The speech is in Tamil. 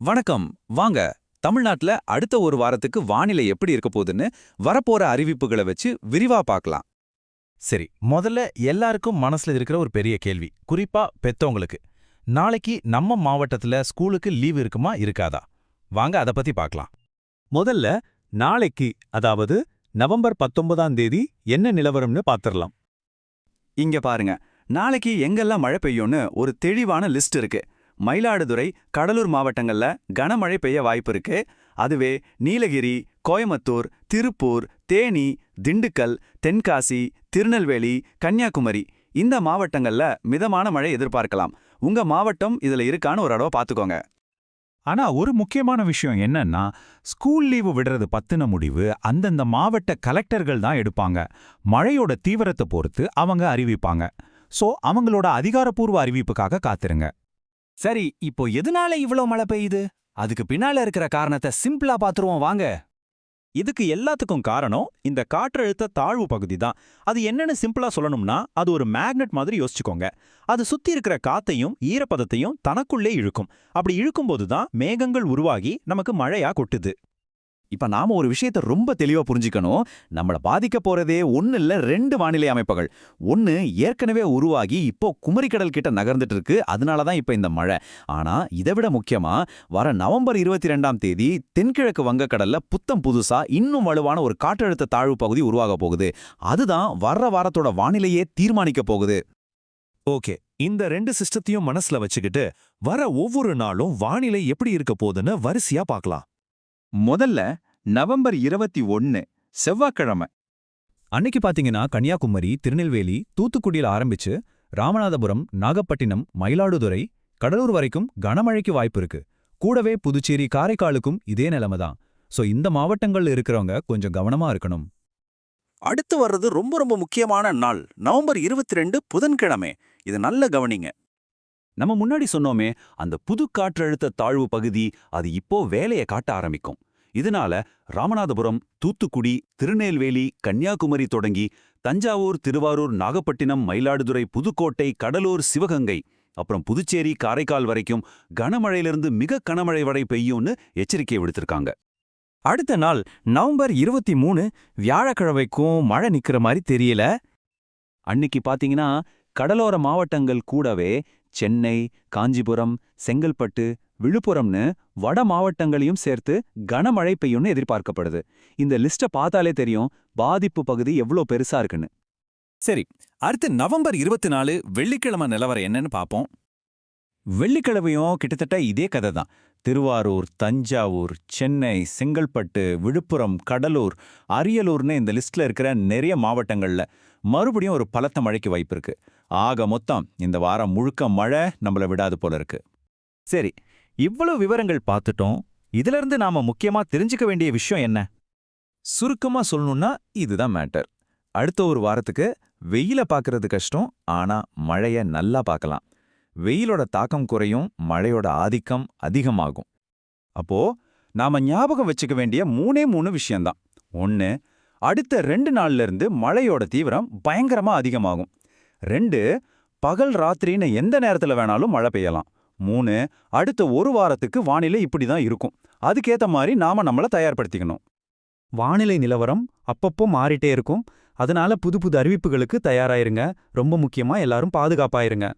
வணக்கம். வாங்க தமிழ்நாட்டுல அடுத்த ஒரு வாரத்துக்கு வானிலை எப்படி இருக்க போகுதுன்னு வரப்போற அறிவிப்புகளை வச்சு விரிவா பார்க்கலாம். சரி முதல்ல எல்லாருக்கும் மனசுல இருக்கிற ஒரு பெரிய கேள்வி குறிப்பா பெத்தவங்களுக்கு. நாளைக்கு நம்ம மாவட்டத்துல ஸ்கூலுக்கு லீவ் இருக்குமா இருக்காதா? வாங்க அத பத்தி பார்க்கலாம். முதல்ல நாளைக்கு அதாவது நவம்பர் பத்தொன்பதாம் தேதி என்ன நிலவரம்னு பாத்திரலாம். இங்க பாருங்க நாளைக்கு எங்கெல்லாம் மழை பெய்யும்னு ஒரு தெளிவான லிஸ்ட் இருக்கு. மயிலாடுதுறை கடலூர் மாவட்டங்கள்ல கனமழை பெய்ய வாய்ப்பு இருக்கு. அதுவே நீலகிரி கோயம்புத்தூர் திருப்பூர் தேனி திண்டுக்கல் தென்காசி திருநெல்வேலி கன்னியாகுமரி. இந்த மாவட்டங்கள்ல மிதமான மழை எதிர்பார்க்கலாம். உங்க மாவட்டம் இதுல இருக்கான்னு ஒரு தடவை பாத்துக்கோங்க. ஆனா ஒரு முக்கியமான விஷயம் என்னன்னா ஸ்கூல் லீவு விடுறது பத்தின முடிவு அந்தந்த மாவட்ட கலெக்டர்கள் தான் எடுப்பாங்க. மழையோட தீவிரத்தை பொறுத்து அவங்க அறிவிப்பாங்க. சோ அவங்களோட அதிகாரப்பூர்வ அறிவிப்புக்காக காத்திருங்க. சரி இப்போ எதனால இவ்ளோ மழை பெய்யுது? அதுக்கு பின்னால இருக்கிற காரணத்தை சிம்பிளா பாத்துருவோம் வாங்க. இதுக்கு எல்லாத்துக்கும் காரணம் இந்த காற்றழுத்த தாழ்வு பகுதி தான். அது என்னன்னு சிம்பிளா சொல்லணும்னா அது ஒரு மேக்னெட் மாதிரி யோசிச்சுக்கோங்க. அது சுத்தி இருக்கிற காத்தையும் ஈரப்பதத்தையும் தனக்குள்ளே இழுக்கும். அப்படி இழுக்கும்போது தான் மேகங்கள் உருவாகி நமக்கு மழையா கொட்டுது. இப்ப நாம ஒரு விஷயத்த ரொம்ப தெளிவா புரிஞ்சுக்கணும். நம்மள பாதிக்க போறதே ஒன்னு இல்ல ரெண்டு வானிலை அமைப்புகள். ஒன்னு ஏற்கனவே உருவாகி இப்போ குமரிக்கடல் கிட்ட நகர்ந்துட்டு இருக்கு அதனால தான் இப்ப இந்த மழை. ஆனா இதை விட முக்கியமா வர நவம்பர் இருபத்தி ரெண்டாம் தேதி தென்கிழக்கு வங்கக்கடல்ல புத்தம் புதுசா இன்னும் வலுவான ஒரு காற்றழுத்த தாழ்வு பகுதி உருவாக போகுது. அதுதான் வர்ற வாரத்தோட வானிலையே தீர்மானிக்க போகுது. ஓகே. இந்த ரெண்டு சிஸ்டத்தையும் மனசுல வச்சுக்கிட்டு வர ஒவ்வொரு நாளும் வானிலை எப்படி இருக்க போகுதுன்னு வரிசையா பார்க்கலாம். முதல்ல நவம்பர் இருபத்தி ஒன்னு செவ்வாய்க்கிழமை. அன்னைக்கு பாத்தீங்கன்னா கன்னியாகுமரி திருநெல்வேலி தூத்துக்குடியில் ஆரம்பிச்சு ராமநாதபுரம் நாகப்பட்டினம் மயிலாடுதுறை கடலூர் வரைக்கும் கனமழைக்கு வாய்ப்பு இருக்கு. கூடவே புதுச்சேரி காரைக்காலுக்கும் இதே நிலைமை தான். சோ இந்த மாவட்டங்கள்ல இருக்கிறவங்க கொஞ்சம் கவனமா இருக்கணும். அடுத்து வர்றது ரொம்ப ரொம்ப முக்கியமான நாள். நவம்பர் இருபத்தி ரெண்டு புதன்கிழமை. இது நல்ல கவனிங்க. நம்ம முன்னாடி சொன்னோமே அந்த புது காற்றழுத்த தாழ்வு பகுதி அது இப்போ வேலையை காட்ட ஆரம்பிக்கும். இதனால ராமநாதபுரம் தூத்துக்குடி திருநெல்வேலி கன்னியாகுமரி தொடங்கி தஞ்சாவூர் திருவாரூர் நாகப்பட்டினம் மயிலாடுதுறை புதுக்கோட்டை கடலூர் சிவகங்கை அப்புறம் புதுச்சேரி காரைக்கால் வரைக்கும் கனமழையிலிருந்து மிக கனமழை வரை பெய்யும்னு எச்சரிக்கை விடுத்திருக்காங்க. அடுத்த நாள் நவம்பர் இருபத்தி மூணு வியாழக்கிழமைக்கும் மழை நிக்கிற மாதிரி தெரியல. அன்னிக்கு பாத்தீங்கன்னா கடலோர மாவட்டங்கள் கூடவே சென்னை காஞ்சிபுரம் செங்கல்பட்டு விழுப்புரம்னு வட மாவட்டங்களையும் சேர்த்து கனமழை பெய்யும்னு எதிர்பார்க்கப்படுது. இந்த லிஸ்ட பார்த்தாலே தெரியும் பாதிப்பு பகுதி எவ்வளோ பெருசா இருக்குன்னு. சரி அடுத்து நவம்பர் இருபத்தி நாலு வெள்ளிக்கிழமை நிலவரம் என்னன்னு பார்ப்போம். வெள்ளிக்கிழமையும் கிட்டத்தட்ட இதே கதை தான் திருவாரூர் தஞ்சாவூர் சென்னை செங்கல்பட்டு விழுப்புரம் கடலூர் அரியலூர்னு இந்த லிஸ்ட்ல இருக்கிற நிறைய மாவட்டங்கள்ல மறுபடியும் ஒரு பலத்த மழைக்கு வாய்ப்பு இருக்கு. ஆக மொத்தம் இந்த வாரம் முழுக்க மழை நம்மள விடாது போல இருக்கு. சரி இவ்வளவு விவரங்கள் பார்த்துட்டோம். இதுல இருந்து நாம முக்கியமா தெரிஞ்சுக்க வேண்டிய விஷயம் என்ன? சுருக்கமா சொல்லணும்னா இதுதான் மேட்டர். அடுத்த ஒரு வாரத்துக்கு வெயில பார்க்கறது கஷ்டம் ஆனா மழைய நல்லா பார்க்கலாம். வெயிலோட தாக்கம் குறையும் மழையோட ஆதிக்கம் அதிகமாகும். அப்போ நாம ஞாபகம் வச்சுக்க வேண்டிய மூணே மூணு விஷயம்தான். ஒன்னு அடுத்த ரெண்டு நாள்ல இருந்து மழையோட தீவிரம் பயங்கரமா அதிகமாகும். ரெண்டு பகல் ராத்திரின்னு எந்த நேரத்துல வேணாலும் மழை பெய்யலாம். மூணு அடுத்த ஒரு வாரத்துக்கு வானிலை இப்படி தான் இருக்கும். அதுக்கேத்த மாதிரி நாம நம்மள தயார்படுத்திக்கணும். வானிலை நிலவரம் அப்பப்போ மாறிட்டே இருக்கும். அதனால புது புது அறிவிப்புகளுக்கு தயாராயிருங்க. ரொம்ப முக்கியமா எல்லாரும் பாதுகாப்பாயிருங்க.